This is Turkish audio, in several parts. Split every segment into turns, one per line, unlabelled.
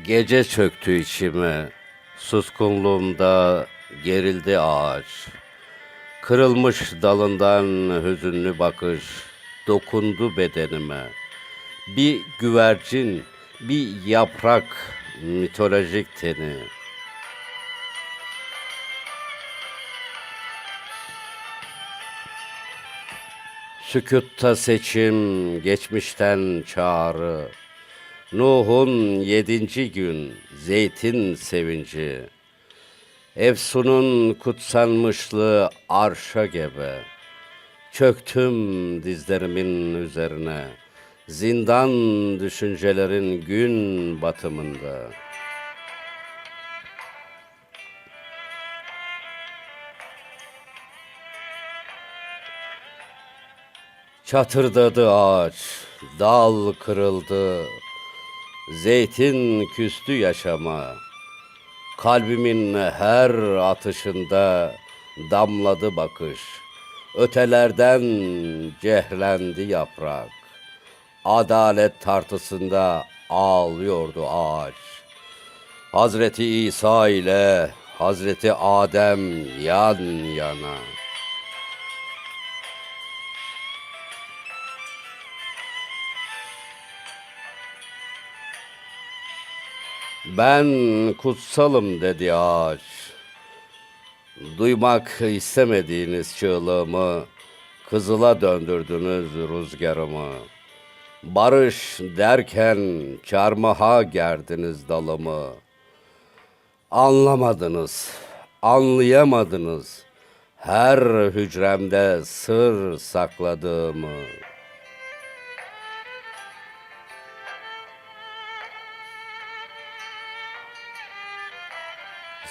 Gece çöktü içime, suskunluğumda gerildi ağaç. Kırılmış dalından hüzünlü bakış dokundu bedenime. Bir güvercin, bir yaprak mitolojik teni. Sükutta seçim, geçmişten çağrı. Nuh'un yedinci gün, zeytin sevinci. Efsun'un kutsanmışlığı arşa gebe. Çöktüm dizlerimin üzerine. Zindan düşüncelerin gün batımında. Çatırdadı ağaç, dal kırıldı, zeytin küstü yaşama. Kalbimin her atışında damladı bakış. Ötelerden cehlendi yaprak. Adalet tartısında ağlıyordu ağaç. Hazreti İsa ile Hazreti Adem yan yana. Ben kutsalım dedi ağaç. Duymak istemediğiniz çığlığımı kızıla döndürdünüz rüzgarımı. Barış derken çarmıha gerdiniz dalımı. Anlamadınız, anlayamadınız her hücremde sır sakladığımı.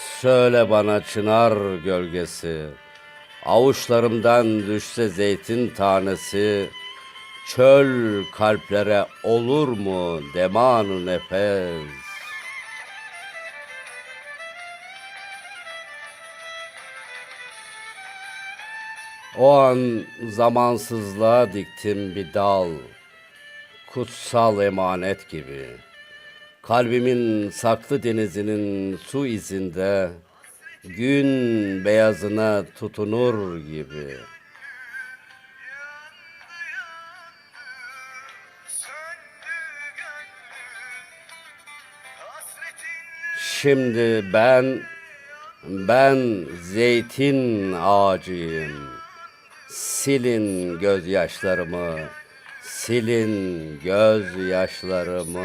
Söyle bana çınar gölgesi, avuçlarımdan düşse zeytin tanesi, çöl kalplere olur mu demanu nefes? O an zamansızlığa diktim bir dal, kutsal emanet gibi. Kalbimin saklı denizinin su izinde gün beyazına tutunur gibi. Şimdi ben ben zeytin ağacıyım. Silin gözyaşlarımı, silin gözyaşlarımı.